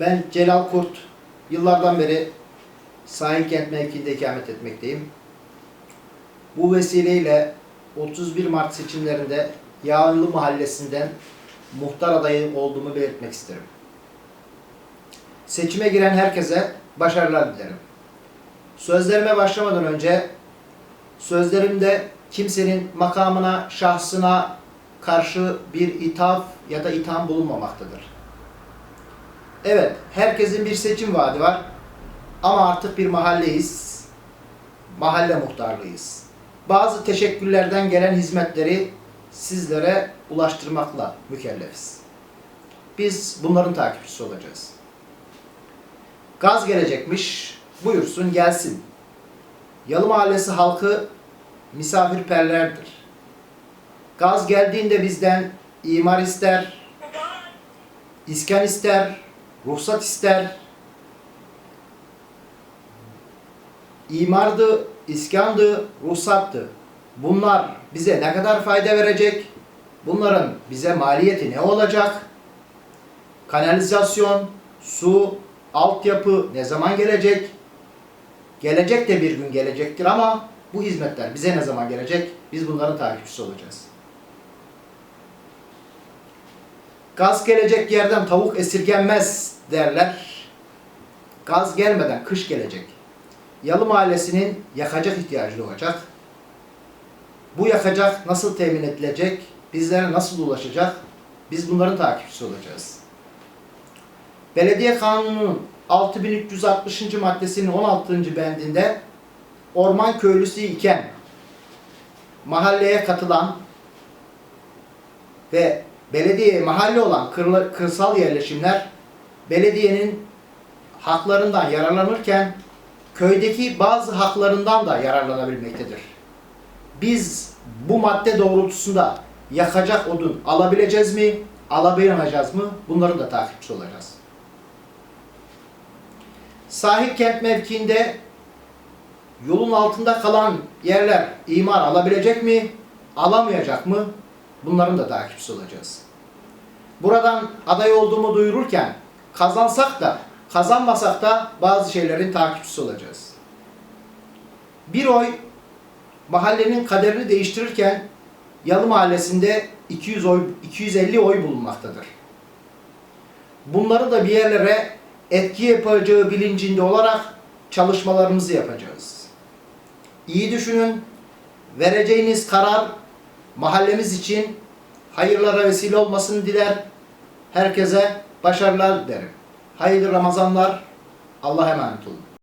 Ben Celal Kurt. Yıllardan beri Sahil Kent mevkiinde ikamet etmekteyim. Bu vesileyle 31 Mart seçimlerinde Yağınlı Mahallesi'nden muhtar adayı olduğumu belirtmek isterim. Seçime giren herkese başarılar dilerim. Sözlerime başlamadan önce sözlerimde kimsenin makamına, şahsına karşı bir ithaf ya da itham bulunmamaktadır. Evet, herkesin bir seçim vaadi var. Ama artık bir mahalleyiz. Mahalle muhtarlığıyız. Bazı teşekkürlerden gelen hizmetleri sizlere ulaştırmakla mükellefiz. Biz bunların takipçisi olacağız. Gaz gelecekmiş, buyursun gelsin. Yalı Mahallesi halkı misafirperverdir. Gaz geldiğinde bizden imar ister, iskan ister, ruhsat ister. İmardı, iskandı, ruhsattı. Bunlar bize ne kadar fayda verecek? Bunların bize maliyeti ne olacak? Kanalizasyon, su, altyapı ne zaman gelecek? Gelecek de bir gün gelecektir ama bu hizmetler bize ne zaman gelecek? Biz bunların takipçisi olacağız. Gaz gelecek yerden tavuk esirgenmez derler. Gaz gelmeden kış gelecek. Yalı Mahallesi'nin yakacak ihtiyacı olacak. Bu yakacak nasıl temin edilecek? Bizlere nasıl ulaşacak? Biz bunların takipçisi olacağız. Belediye Kanunu'nun 6360. maddesinin 16. bendinde orman köylüsü iken mahalleye katılan ve belediyeye mahalle olan kırsal yerleşimler belediyenin haklarından yararlanırken köydeki bazı haklarından da yararlanabilmektedir. Biz bu madde doğrultusunda yakacak odun alabileceğiz mi, alamayacağız mı? Bunların da takipçisi olacağız. Sahil kent mevkiinde yolun altında kalan yerler imar alabilecek mi, alamayacak mı? Bunların da takipçisi olacağız. Buradan aday olduğumu duyururken kazansak da kazanmasak da bazı şeylerin takipçisi olacağız. Bir oy mahallenin kaderini değiştirirken Yalı Mahallesi'nde 200 oy 250 oy bulunmaktadır. Bunları da bir yerlere etki yapacağı bilincinde olarak çalışmalarımızı yapacağız. İyi düşünün. Vereceğiniz karar mahallemiz için hayırlara vesile olmasını diler. Herkese başarılar dilerim. Hayırlı Ramazanlar. Allah'a emanet olun.